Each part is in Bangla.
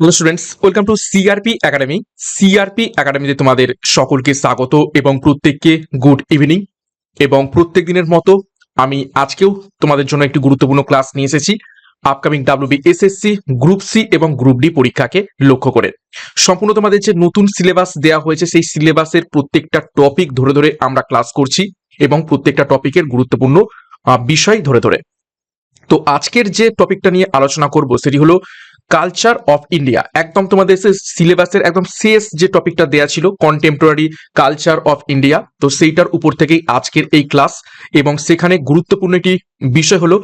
Hello students welcome to CRP Academy CRP একাডেমিতে তোমাদের সকলকে স্বাগত এবং প্রত্যেককে গুড ইভিনিং এবং প্রত্যেক দিনের মতো আমি আজকেও তোমাদের জন্য একটি গুরুত্বপূর্ণ ক্লাস নিয়ে এসেছি upcoming WB SSC group C এবং গ্রুপ ডি পরীক্ষাকে লক্ষ্য করে। সম্পূর্ণ তোমাদের যে নতুন সিলেবাস দেওয়া হয়েছে, সেই সিলেবাসের প্রত্যেকটা টপিক ধরে ধরে আমরা ক্লাস করছি এবং প্রত্যেকটা টপিকের গুরুত্বপূর্ণ বিষয় ধরে ধরে। তো আজকের যে টপিকটা নিয়ে আলোচনা করব, সেটি হলো কালচার অফ ইন্ডিয়া একদম তোমাদের সিলেবাসের একদম শেষ যে টপিকটা দেয়া ছিল কন্টেম্পোরারি কালচার অফ ইন্ডিয়া তো সেইটার উপর থেকেই আজকের এই ক্লাস এবং সেখানে গুরুত্বপূর্ণ একটি বিষয় হলো,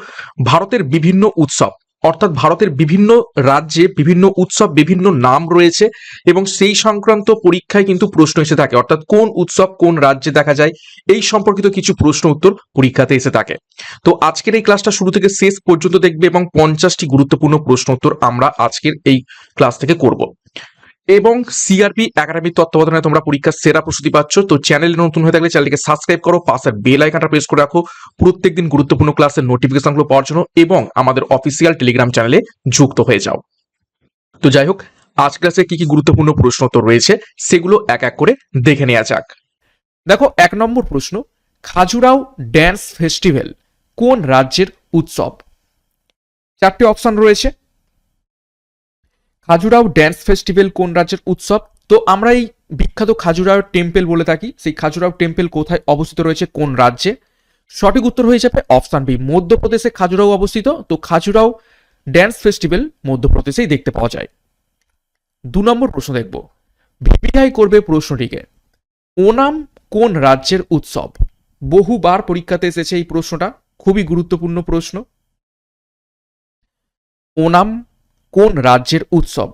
ভারতের বিভিন্ন উৎসব। অর্থাৎ ভারতের বিভিন্ন রাজ্যে বিভিন্ন উৎসব, বিভিন্ন নাম রয়েছে এবং সেই সংক্রান্ত পরীক্ষায় কিন্তু প্রশ্ন এসে থাকে। অর্থাৎ কোন উৎসব কোন রাজ্যে দেখা যায়, এই সম্পর্কিত কিছু প্রশ্ন উত্তর পরীক্ষাতে এসে থাকে। তো আজকের এই ক্লাসটা শুরু থেকে শেষ পর্যন্ত দেখবে এবং পঞ্চাশটি গুরুত্বপূর্ণ প্রশ্ন উত্তর আমরা আজকের এই ক্লাস থেকে করব। এবং সিআরপি একাডেমির তত্ত্বাবধানে তোমরা পরীক্ষার সেরা প্রস্তুতি পাচ্ছ। তো চ্যানেলে নতুন হয়ে থাকলে চ্যানেলকে সাবস্ক্রাইব করো পাশের বেল আইকনটা প্রেস করে রাখো। প্রত্যেকদিন গুরুত্বপূর্ণ ক্লাসের নোটিফিকেশনগুলো পাওয়ার জন্য এবং আমাদের অফিসিয়াল টেলিগ্রাম চ্যানেলে যুক্ত হয়ে যাও। তো যাই হোক, আজ ক্লাসে কি কি গুরুত্বপূর্ণ প্রশ্ন তো রয়েছে, সেগুলো এক এক করে দেখে নেওয়া যাক। দেখো, এক নম্বর প্রশ্ন, খাজুরাও ড্যান্স ফেস্টিভ্যাল কোন রাজ্যের উৎসব? চারটি অপশন রয়েছে। খাজুরাও ড্যান্স ফেস্টিভ্যাল কোন রাজ্যের উৎসব? তো আমরা এই বিখ্যাত খাজুরাও টেম্পল বলে থাকি। সেই খাজুরাও টেম্পল কোথায় অবস্থিত রয়েছে? কোন রাজ্যে? সঠিক উত্তর হয়ে যাবে অপশন বি, মধ্যপ্রদেশে খাজুরাও অবস্থিত। তো খাজুরাও ড্যান্স ফেস্টিভ্যাল মধ্যপ্রদেশেই দেখতে পাওয়া যায়। দু নম্বর প্রশ্ন দেখব। ভিপিআই করবে প্রশ্নটিকে। ওনাম কোন রাজ্যের উৎসব? বহুবার পরীক্ষাতে এসেছে এই প্রশ্নটা। খুবই গুরুত্বপূর্ণ প্রশ্ন। ওনাম কোন রাজ্যের উৎসব?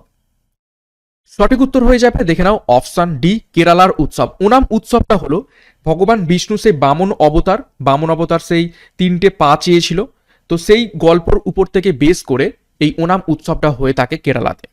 সঠিক উত্তর হয়ে যাবে, দেখে নাও, অপশান ডি, কেরালার উৎসব। ওনাম উৎসবটা হলো, ভগবান বিষ্ণু সেই বামন অবতার বামন অবতার সেই তিনটে পা চেয়েছিল, তো সেই গল্পর উপর থেকে বেস করে এই ওনাম উৎসবটা হয়ে থাকে কেরালাতে।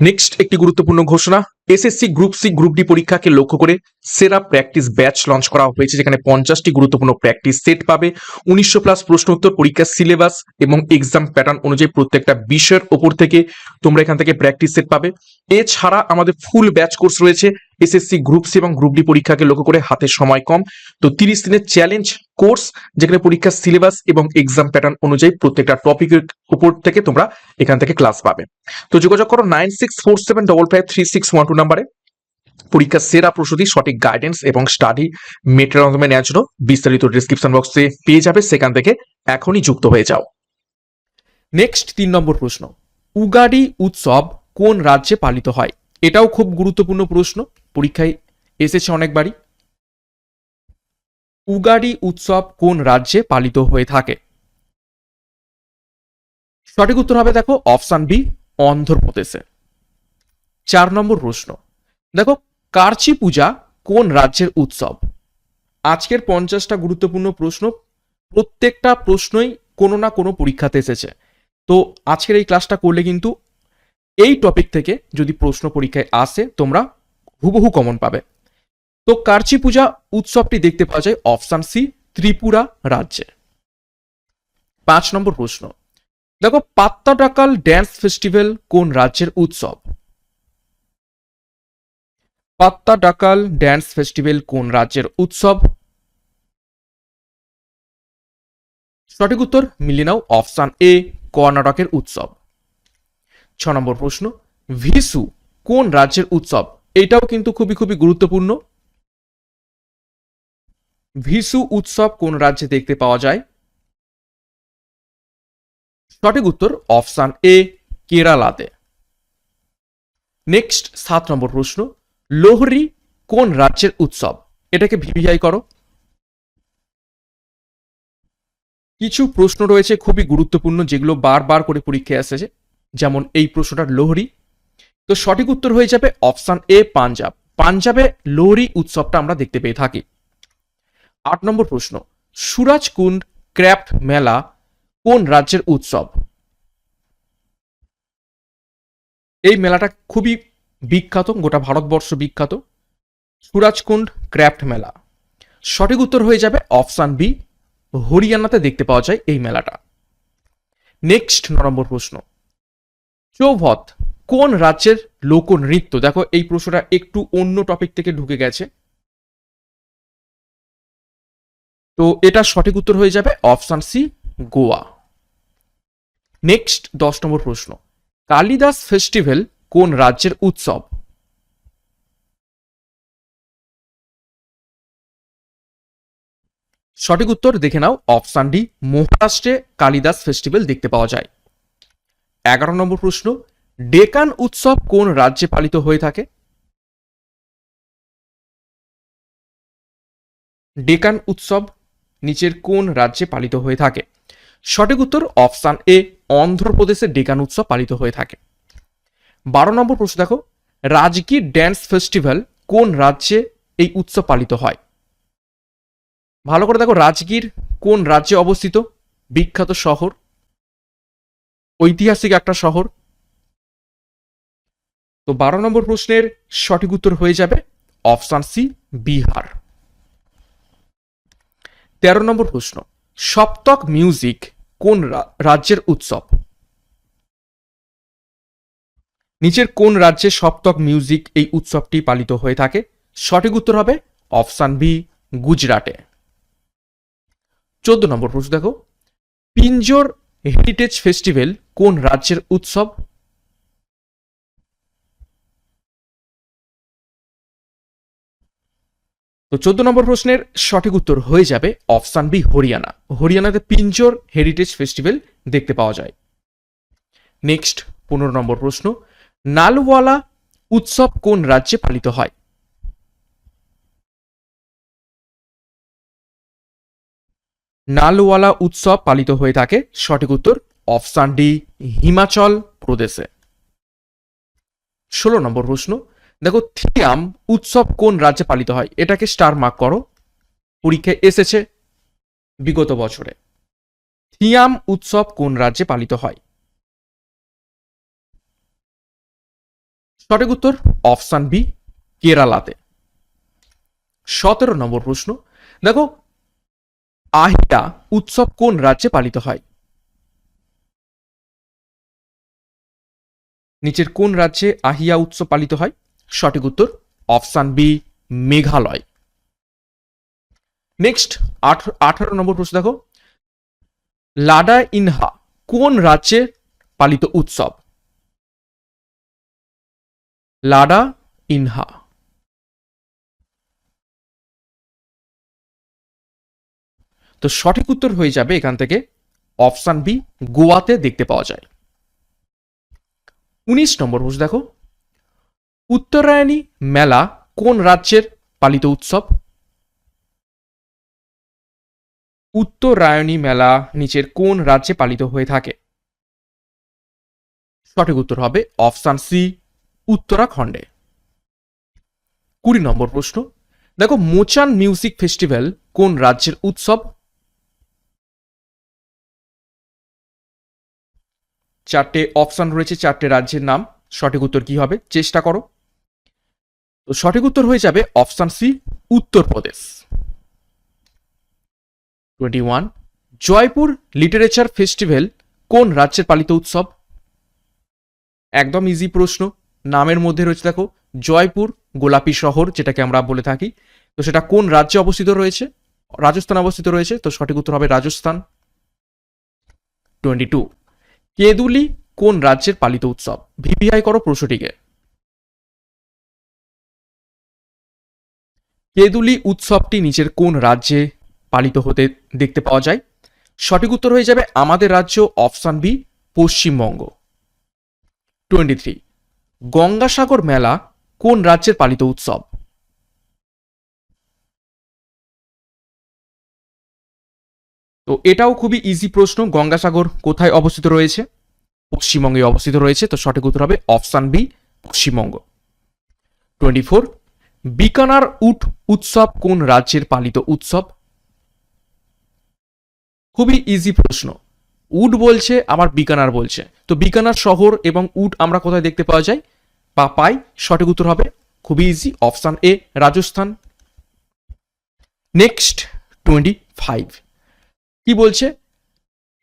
নেক্সট একটি গুরুত্বপূর্ণ ঘোষণা SSC group C group D পরীক্ষাকে লক্ষ্য করে সেরা প্র্যাকটিস ব্যাচ লঞ্চ করা হয়েছে, যেখানে পঞ্চাশটি গুরুত্বপূর্ণ প্র্যাকটিস সেট পাবে। উনিশশো প্লাস প্রশ্ন উত্তর, পরীক্ষার সিলেবাস এবং এক্সাম প্যাটার্ন অনুযায়ী প্রত্যেকটা বিষয়ের ওপর থেকে তোমরা এখান থেকে প্র্যাকটিস সেট পাবে। এছাড়া আমাদের ফুল ব্যাচ কোর্স রয়েছে এসএসসি গ্রুপ সি এবং গ্রুপ ডি পরীক্ষাকে লক্ষ্য করে হাতে সময় কম। তো তিরিশ দিনের চ্যালেঞ্জ কোর্স যেখানে পরীক্ষার সিলেবাস এবং এক্সাম প্যাটার্ন অনুযায়ী প্রত্যেকটা টপিকের উপর থেকে তোমরা এখান থেকে ক্লাস পাবে। তো যোগাযোগ করো nine six four seven double five three six one two নাম্বারে পরীক্ষার সেরা প্রস্তুতি, সঠিক গাইডেন্স এবং স্টাডি মেটেরিয়াল নেওয়ার জন্য বিস্তারিত ডিসক্রিপশন বক্সে পেয়ে যাবে। সেখান থেকে এখনই যুক্ত হয়ে যাও। নেক্সট তিন নম্বর প্রশ্ন, উগাডি উৎসব কোন রাজ্যে পালিত হয়? এটাও খুব গুরুত্বপূর্ণ প্রশ্ন। পরীক্ষায় এসেছে অনেকবারই। উগাডি উৎসব কোন রাজ্যে পালিত হয়ে থাকে? সঠিক উত্তর হবে দেখো অপশান বি, অন্ধ্রপ্রদেশে। চার নম্বর প্রশ্ন। দেখো কার্চি পূজা কোন রাজ্যের উৎসব? আজকের পঞ্চাশটা গুরুত্বপূর্ণ প্রশ্ন। প্রত্যেকটা প্রশ্নই কোনো না কোনো পরীক্ষাতে এসেছে। তো আজকের এই ক্লাসটা করলে কিন্তু এই টপিক থেকে যদি প্রশ্ন পরীক্ষায় আসে তোমরা হুবহু কমন পাবে। তো কার্চি পূজা উৎসবটি দেখতে পাওয়া যায় অপশান সি, ত্রিপুরা রাজ্যে। পাঁচ নম্বর প্রশ্ন। দেখো পাত্তাডাকাল ড্যান্স ফেস্টিভ্যাল কোন রাজ্যের উৎসব? পাত্তা ডাকাল ড্যান্স ফেস্টিভ্যাল কোন রাজ্যের উৎসব? সঠিক উত্তর মিলিয়ে নাও অপশান এ, কর্ণাটকের উৎসব। ছ নম্বর প্রশ্ন, ভিসু কোন রাজ্যের উৎসব? এটাও কিন্তু খুবই খুবই গুরুত্বপূর্ণ। ভিসু উৎসব কোন রাজ্যে দেখতে পাওয়া যায়? সঠিক উত্তর অপশান এ, কেরালাতে। নেক্সট সাত নম্বর প্রশ্ন, লোহরি কোন রাজ্যের উৎসব? এটাকে ভিভিআই করো। কিছু প্রশ্ন রয়েছে খুবই গুরুত্বপূর্ণ যেগুলো বারবার করে পরীক্ষায় এসেছে। যেমন এই প্রশ্নটার লোহরি। তো সঠিক উত্তর হয়ে যাবে অপশান এ, পাঞ্জাব। পাঞ্জাবে লোহরি উৎসবটা আমরা দেখতে পেয়ে থাকি। আট নম্বর প্রশ্ন, সুরাজকুণ্ড ক্র্যাফট মেলা কোন রাজ্যের উৎসব? এই মেলাটা খুবই বিখ্যাত, গোটা ভারতবর্ষ বিখ্যাত। সুরাজকুণ্ড ক্র্যাফট মেলা। সঠিক উত্তর হয়ে যাবে অপশান বি, হরিয়ানাতে দেখতে পাওয়া যায় এই মেলাটা। নেক্সট নম্বর প্রশ্ন, চৌভত কোন রাজ্যের লোকনৃত্য? দেখো, এই প্রশ্নটা একটু অন্য টপিক থেকে ঢুকে গেছে। তো এটা সঠিক উত্তর হয়ে যাবে অপশান সি গোয়া। নেক্সট দশ নম্বর প্রশ্ন। কালিদাস ফেস্টিভ্যাল কোন রাজ্যের উৎসব? সঠিক উত্তর দেখে নাও অপশান ডি মহারাষ্ট্রে কালিদাস ফেস্টিভ্যাল দেখতে পাওয়া যায়। এগারো নম্বর প্রশ্ন ডেকান উৎসব কোন রাজ্যে পালিত হয়ে থাকে? ডেকান উৎসব নিচের কোন রাজ্যে পালিত হয়ে থাকে? সঠিক উত্তর অপশান এ, অন্ধ্রপ্রদেশে ডেকান উৎসব পালিত হয়ে থাকে। বারো নম্বর প্রশ্ন দেখো রাজগীর ড্যান্স ফেস্টিভ্যাল কোন রাজ্যে এই উৎসব পালিত হয়? ভালো করে দেখো রাজগীর কোন রাজ্যে অবস্থিত? বিখ্যাত শহর, ঐতিহাসিক একটা শহর তো বারো নম্বর প্রশ্নের সঠিক উত্তর হয়ে যাবে অপশান সি, বিহার। তেরো নম্বর প্রশ্ন, সপ্তক মিউজিক কোন রাজ্যের উৎসব? নিচের কোন রাজ্যে সপ্তক মিউজিক এই উৎসবটি পালিত হয়ে থাকে? সঠিক উত্তর হবে অপশান বি, গুজরাটে। চোদ্দ নম্বর প্রশ্ন দেখো, পিঞ্জোর হেরিটেজ ফেস্টিভ্যাল কোন রাজ্যের উৎসব? তো চোদ্দ নম্বর প্রশ্নের সঠিক উত্তর হয়ে যাবে অপশান বি, হরিয়ানা। হরিয়ানাতে পিঞ্জোর হেরিটেজ ফেস্টিভ্যাল দেখতে পাওয়া যায়। নেক্সট, পনেরো নম্বর প্রশ্ন, নালওয়ালা উৎসব কোন রাজ্যে পালিত হয়? নালওয়ালা উৎসব পালিত হয়ে থাকে সঠিক উত্তর অপশান ডি, হিমাচল প্রদেশে। ষোলো নম্বর প্রশ্ন দেখো, থিয়াম উৎসব কোন রাজ্যে পালিত হয়? এটাকে স্টার মার্ক করো। পরীক্ষায় এসেছে বিগত বছরে। থিয়াম উৎসব কোন রাজ্যে পালিত হয়? সঠিক উত্তর অপশান বি, কেরালাতে। সতেরো নম্বর প্রশ্ন। দেখো, আহিয়া উৎসব কোন রাজ্যে পালিত হয়? নিচের কোন রাজ্যে আহিয়া উৎসব পালিত হয়? সঠিক উত্তর, অপশান বি, মেঘালয়। নেক্সট আঠারো নম্বর প্রশ্ন দেখো। লাডা ইনহা কোন রাজ্যে পালিত উৎসব? লাডা ইনহা। তো সঠিক উত্তর হয়ে যাবে এখান থেকে, অপশান বি, গোয়াতে দেখতে পাওয়া যায়। উনিশ নম্বর প্রশ্ন দেখো। উত্তরায়ণী মেলা কোন রাজ্যের পালিত উৎসব? উত্তরায়ণী মেলা নিচের কোন রাজ্যে পালিত হয়ে থাকে? সঠিক উত্তর হবে অপশান সি, উত্তরাখণ্ডে। কুড়ি নম্বর প্রশ্ন, দেখো মোচান মিউজিক ফেস্টিভ্যাল কোন রাজ্যের উৎসব? চারটে অপশান রয়েছে, চারটে রাজ্যের নাম। সঠিক উত্তর কি হবে? চেষ্টা করো। তো সঠিক উত্তর হয়ে যাবে option C Uttar Pradesh twenty one Jaipur literature festival কোন রাজ্যের পালিত উৎসব? একদম ইজি প্রশ্ন, নামের মধ্যে রয়েছে দেখো, জয়পুর গোলাপি শহর যেটাকে আমরা বলে থাকি। তো সেটা কোন রাজ্যে অবস্থিত রয়েছে? রাজস্থান অবস্থিত রয়েছে, তো সঠিক উত্তর হবে রাজস্থান। টোয়েন্টি টু কেদুলি কোন রাজ্যের পালিত উৎসব? ভিভিআই করো প্রশ্নটিকে। কেদুলি উৎসবটি নিচের কোন রাজ্যে পালিত হতে দেখতে পাওয়া যায়? সঠিক উত্তর হয়ে যাবে আমাদের রাজ্য option B, Paschimbanga. Twenty three, Gangasagar Mela কোন রাজ্যের পালিত উৎসব? তো এটাও খুবই ইজি প্রশ্ন, গঙ্গাসাগর কোথায় অবস্থিত রয়েছে? পশ্চিমবঙ্গে অবস্থিত রয়েছে, তো সঠিক উত্তর হবে option B, Paschimbanga. Twenty four Bikaner উট উৎসব কোন রাজ্যের পালিত উৎসব? খুবই ইজি প্রশ্ন। উড বলছে আমার বিকানার বলছে। তো বিকানার শহর এবং উড আমরা কোথায় দেখতে পাওয়া যায়? বা পাই, সঠিক উত্তর হবে খুবই easy option A Rajasthan. Next twenty five কি বলছে?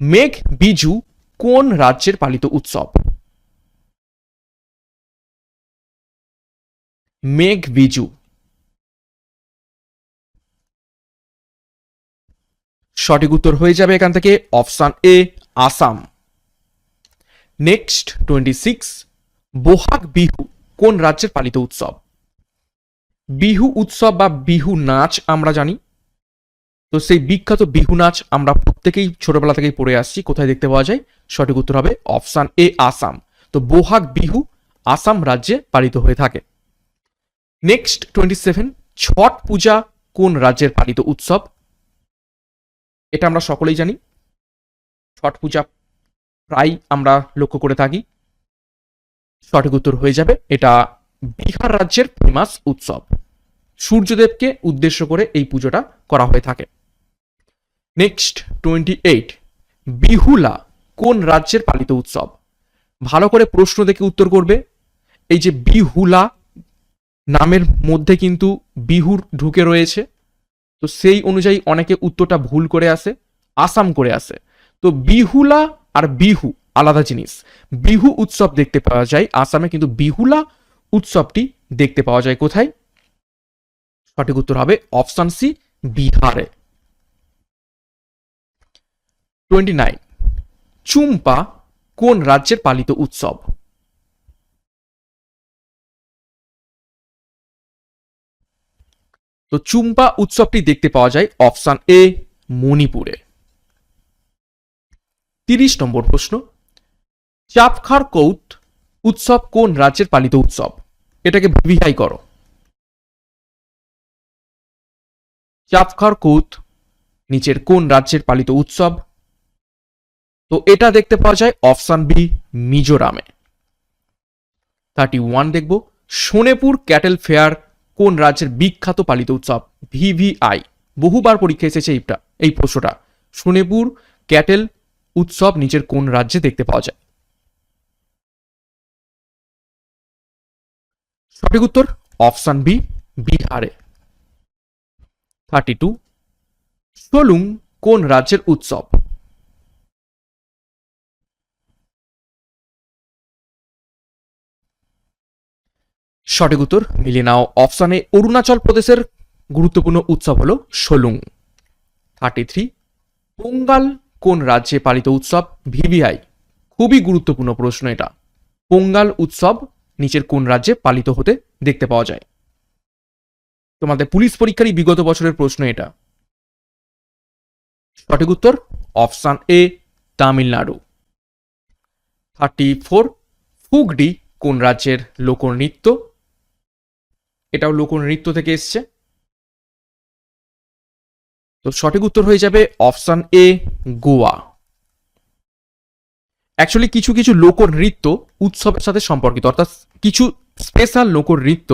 মেঘ, বিজু কোন রাজ্যের পালিত উৎসব? মেঘ বিজু। সঠিক উত্তর হয়ে যাবে এখান থেকে option A, Assam. Next twenty six, Bohag Bihu কোন রাজ্যের পালিত উৎসব? বিহু উৎসব বা বিহু নাচ আমরা জানি। তো সেই বিখ্যাত বিহু নাচ আমরা প্রত্যেকেই ছোটবেলা থেকেই পড়ে আসছি, কোথায় দেখতে পাওয়া যায়? সঠিক উত্তর হবে অপশান এ, আসাম। তো বোহাগ বিহু আসাম রাজ্যে পালিত হয়ে থাকে। Next twenty seven Chhath Puja কোন রাজ্যের পালিত উৎসব? এটা আমরা সকলেই জানি। ছট পূজা প্রায় আমরা লক্ষ্য করে থাকি। সঠিক উত্তর হয়ে যাবে, এটা বিহার রাজ্যের ফেমাস উৎসব। সূর্যদেবকে উদ্দেশ্য করে এই পুজোটা করা হয়ে থাকে। নেক্সট টোয়েন্টি এইট বিহুলা কোন রাজ্যের পালিত উৎসব? ভালো করে প্রশ্ন দেখে উত্তর করবে। এই যে বিহুলা নামের মধ্যে কিন্তু বিহুর ঢুকে রয়েছে। তো সেই অনুযায়ী অনেকে উত্তরটা ভুল করে আসে, আসাম করে আসে। তো বিহুলা আর বিহু আলাদা জিনিস। বিহু উৎসব দেখতে পাওয়া যায়, আসামে কিন্তু বিহুলা উৎসবটি দেখতে পাওয়া যায় কোথায়? সঠিক উত্তর হবে অপশন সি, বিহারে। টোয়েন্টি নাইন, চুম্পা কোন রাজ্যের পালিত উৎসব? তো চুম্পা উৎসবটি দেখতে পাওয়া যায় অপশান এ, মণিপুরে। তিরিশ নম্বর প্রশ্ন, চাপখার কৌত উৎসব কোন রাজ্যের পালিত উৎসব? এটাকে ভিভিআই করো। চাপখার কৌত নিচের কোন রাজ্যের পালিত উৎসব? তো এটা দেখতে পাওয়া যায় অপশান বি, মিজোরামে। থার্টি ওয়ান দেখব, সোনেপুর ক্যাটেল ফেয়ার কোন রাজ্যের বিখ্যাত পালিত উৎসব? ভিভিআই। বহুবার পরীক্ষা এসেছে এইটা, এই প্রশ্নটা। সোনেপুর ক্যাটেল উৎসব নিচের কোন রাজ্যে দেখতে পাওয়া যায়? সঠিক উত্তর অপশন বি, বিহারে। Thirty two. সোলুং কোন রাজ্যের উৎসব? সঠিক উত্তর মিলিয়ে নাও অপশানে অরুণাচল প্রদেশের গুরুত্বপূর্ণ উৎসব হল সোলুং। থার্টি থ্রি পোঙ্গাল কোন রাজ্যে পালিত উৎসব? ভিভিআই। খুবই গুরুত্বপূর্ণ প্রশ্ন এটা। পোঙ্গাল উৎসব নিচের কোন রাজ্যে পালিত হতে দেখতে পাওয়া যায়? তোমাদের পুলিশ পরীক্ষারই বিগত বছরের প্রশ্ন এটা। সঠিক উত্তর, option A, Tamil Nadu. Thirty four Fugdi কোন রাজ্যের লোকনৃত্য? এটাও লোকনৃত্য থেকে এসছে। তো সঠিক উত্তর হয়ে যাবে অপশন এ, গোয়া। অ্যাকচুয়ালি কিছু কিছু লোকনৃত্য উৎসবের সাথে সম্পর্কিত, অর্থাৎ কিছু স্পেশাল লোকনৃত্য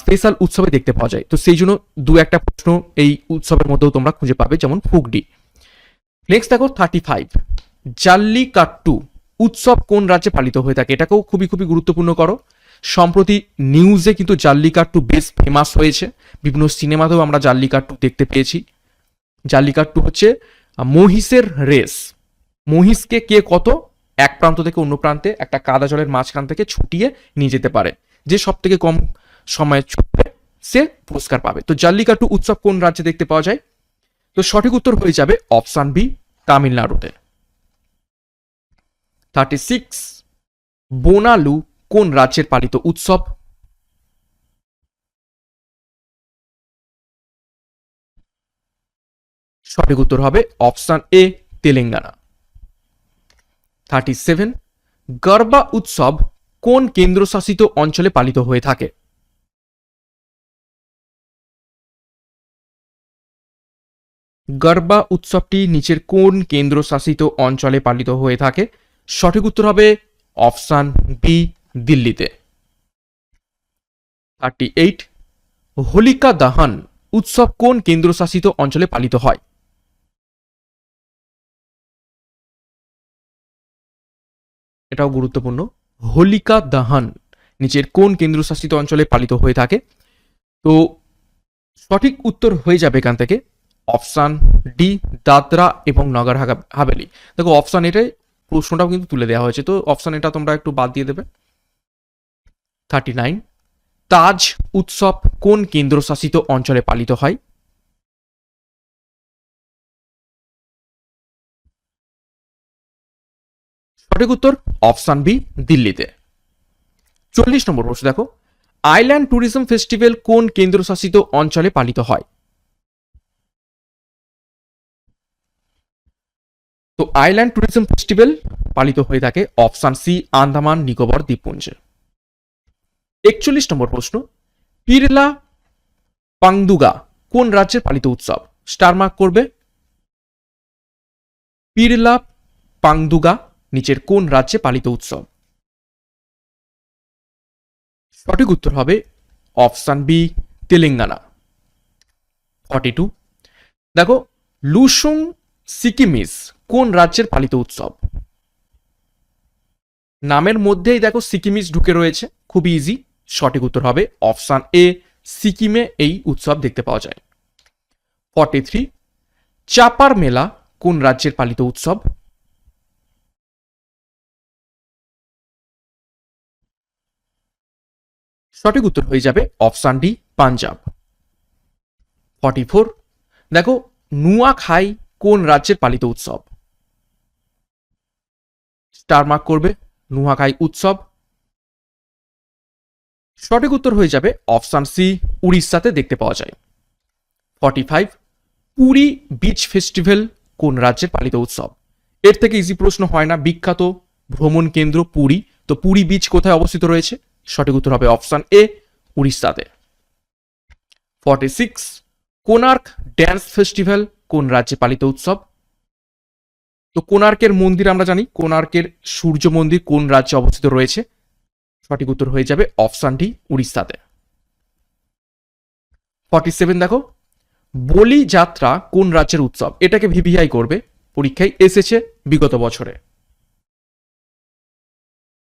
স্পেশাল উৎসবে দেখতে পাওয়া যায়। তো সেই জন্য দু একটা প্রশ্ন এই উৎসবের মধ্যেও তোমরা খুঁজে পাবে, যেমন ফুগডি। নেক্সট দেখো থার্টি ফাইভ জাল্লিকাট্টু, উৎসব কোন রাজ্যে পালিত হয়ে থাকে? এটাকেও খুবই খুবই গুরুত্বপূর্ণ করো। সম্প্রতি নিউজে কিন্তু জাল্লিকাট্টু বেশ ফেমাস হয়েছে। বিভিন্ন সিনেমাতেও আমরা জাল্লিকাট্টু দেখতে পেয়েছি। জাল্লিকাট্টু হচ্ছে মহিষের রেস। মহিষকে কে কত? এক প্রান্ত থেকে অন্য প্রান্তে একটা কাদা জলের মাঝখান থেকে ছুটিয়ে নিয়ে যেতে পারে। যে সব থেকে কম সময়ে ছুটবে, সে পুরস্কার পাবে। তো জাল্লিকাট্টু উৎসব কোন রাজ্যে দেখতে পাওয়া যায়? তো সঠিক উত্তর হয়ে যাবে অপশান বি, তামিলনাড়ুতে। থার্টি সিক্স বোনালু কোন রাজ্যের পালিত উৎসব? সঠিক উত্তর হবে option A, Telangana. Thirty seven, Garba উৎসব কোন কেন্দ্রশাসিত অঞ্চলে পালিত হয়ে থাকে? গরবা উৎসবটি নিচের কোন কেন্দ্রশাসিত অঞ্চলে পালিত হয়ে থাকে? সঠিক উত্তর হবে অপশান বি দিল্লিতে। থার্টি এইট হোলিকা দাহান উৎসব কোন কেন্দ্রশাসিত অঞ্চলে পালিত হয়? এটাও গুরুত্বপূর্ণ। হোলিকা দাহান নিচের কোন কেন্দ্রশাসিত অঞ্চলে পালিত হয়ে থাকে? তো সঠিক উত্তর হয়ে যাবে এখান থেকে। অপশান ডি, দাদরা এবং নগর হাভেলি। দেখো, অপশান এটাই প্রশ্নটাও কিন্তু তুলে দেওয়া হয়েছে। তো অপশান এটা তোমরা একটু বাদ দিয়ে দেবে। Thirty nine. তাজ উৎসব কোন কেন্দ্রশাসিত অঞ্চলে পালিত হয়? সঠিক উত্তর অপশান বি, দিল্লিতে। চল্লিশ নম্বর প্রশ্ন দেখো। আইল্যান্ড ট্যুরিজম ফেস্টিভ্যাল কোন কেন্দ্রশাসিত অঞ্চলে পালিত হয়? তো আইল্যান্ড ট্যুরিজম ফেস্টিভ্যাল পালিত হয়ে থাকে অপশান সি, আন্দামান নিকোবর দ্বীপপুঞ্জে। একচল্লিশ নম্বর প্রশ্ন, পিরলা পাংদুগা কোন রাজ্যের পালিত উৎসব? স্টার মার্ক করবে। পিরলা পাংদুগা নিচের কোন রাজ্যে পালিত উৎসব? সঠিক উত্তর হবে option B, Telangana. Forty two. দেখো, লুসুং সিকিমিস কোন রাজ্যের পালিত উৎসব? নামের মধ্যেই দেখো সিকিমিস ঢুকে রয়েছে খুবই ইজি সঠিক উত্তর হবে অপশান এ, সিকিমে এই উৎসব দেখতে পাওয়া যায়। ফর্টি থ্রি, চাপার মেলা কোন রাজ্যের পালিত উৎসব? সঠিক উত্তর হয়ে যাবে option D, Punjab. Forty four, দেখো নুয়াখাই কোন রাজ্যের পালিত উৎসব? স্টার মার্ক করবে নুয়াখাই উৎসব। সঠিক উত্তর হয়ে যাবে অপশান সি, উড়িষ্যাতে দেখতে পাওয়া যায়। Forty five, Puri beach festival কোন রাজ্যের পালিত উৎসব? এর থেকে ইজি প্রশ্ন হয় না, বিখ্যাত ভ্রমণ কেন্দ্র পুরী। তো পুরী বিচ কোথায় অবস্থিত রয়েছে? সঠিক উত্তর হবে option A, উড়িষ্যাতে। Forty six Konark dance festival কোন রাজ্যে পালিত উৎসব? তো কোনার্কের মন্দির আমরা জানি কোনার্কের সূর্য মন্দির কোন রাজ্যে অবস্থিত রয়েছে? সঠিক উত্তর হয়ে যাবে অপশান ডি উড়িষ্যাতে। ফর্টি সেভেন দেখো, বলি যাত্রা কোন রাজ্যের উৎসব? এটাকে ভিভিআই করবে, পরীক্ষায় এসেছে বিগত বছরে।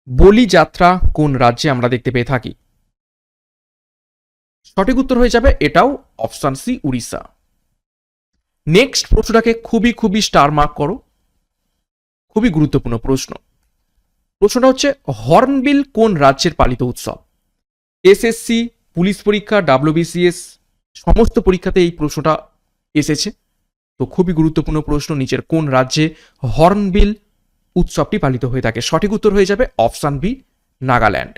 বলি যাত্রা কোন রাজ্যে আমরা দেখতে পেয়ে থাকি? সঠিক উত্তর হয়ে যাবে এটাও অপশান সি উড়িষ্যা। নেক্সট প্রশ্নটাকে খুবই খুবই স্টার মার্ক করো। খুবই গুরুত্বপূর্ণ প্রশ্ন। প্রশ্নটা হচ্ছে, হর্নবিল কোন রাজ্যের পালিত উৎসব? এসএসসি পুলিশ পরীক্ষা ডাব্লিউবিসিএস সমস্ত পরীক্ষাতে এই প্রশ্নটা এসেছে। তো খুবই গুরুত্বপূর্ণ প্রশ্ন, নিচের কোন রাজ্যে হর্নবিল উৎসবটি পালিত হয়ে থাকে? সঠিক উত্তর হয়ে যাবে option B, Nagaland.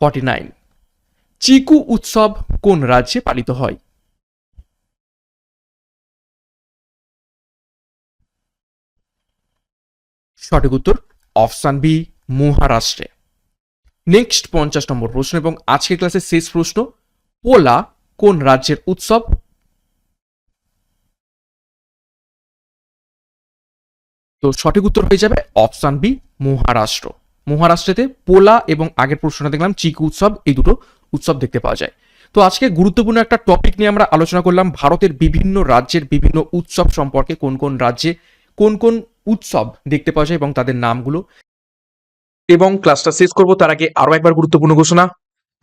Forty nine, চিকু উৎসব কোন রাজ্যে পালিত হয়? সঠিক উত্তর অপশান বি, মহারাষ্ট্রে। নেক্সট পঞ্চাশ নম্বর প্রশ্ন এবং আজকের ক্লাসের শেষ প্রশ্ন, পোলা কোন রাজ্যের উৎসব? তো সঠিক উত্তর হয়ে যাবে অপশান বি, মহারাষ্ট্র। মহারাষ্ট্রেতে পোলা এবং আগের প্রশ্নটা দেখলাম চিকু উৎসব, এই দুটো উৎসব দেখতে পাওয়া যায়। তো আজকে গুরুত্বপূর্ণ একটা টপিক নিয়ে আমরা আলোচনা করলাম, ভারতের বিভিন্ন রাজ্যের বিভিন্ন উৎসব সম্পর্কে কোন কোন রাজ্যে কোন কোন উৎসব দেখতে পাওয়া যায় এবং তাদের নামগুলো। এবং ক্লাসটা শেষ করব, তার আগে আরও একবার গুরুত্বপূর্ণ ঘোষণা।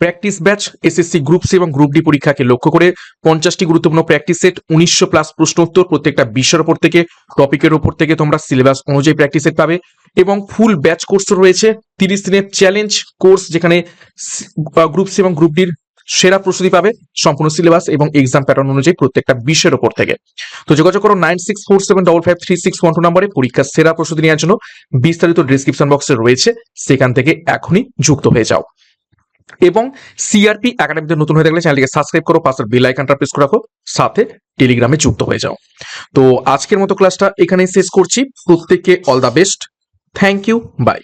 Practice batch SSC group C এবং গ্রুপ ডি পরীক্ষাকে লক্ষ্য করে পঞ্চাশটি গুরুত্বপূর্ণ প্র্যাকটিস সেট উনিশশো প্লাস প্রশ্ন উত্তর প্রত্যেকটা বিষয়ের উপর থেকে টপিকের উপর থেকে তোমরা সিলেবাস অনুযায়ী প্র্যাকটিস সেট পাবে। এবং ফুল ব্যাচ কোর্স রয়েছে, তিরিশ দিনের চ্যালেঞ্জ কোর্স যেখানে গ্রুপ সি এবং গ্রুপ ডির সেরা প্রস্তুতি পাবে সম্পূর্ণ সিলেবাস এবং এক্সাম প্যাটার্ন অনুযায়ী প্রত্যেকটা বিষয়ের ওপর থেকে। তো যোগাযোগ করো nine six four seven double five three six নম্বরে পরীক্ষার সেরা প্রস্তুতি নেওয়ার জন্য বিস্তারিত ডিসক্রিপশন বক্সে রয়েছে। সেখান থেকে এখনই যুক্ত হয়ে যাও। এবং সিআরপি একাডেমিতে নতুন হয়ে থাকলে চ্যানেলটিকে সাবস্ক্রাইব করো পাশের বেল আইকনটা প্রেস করে রাখো, সাথে টেলিগ্রামে যুক্ত হয়ে যাও। তো আজকের মতো ক্লাসটা এখানেই শেষ করছি। প্রত্যেককে all the best thank you bye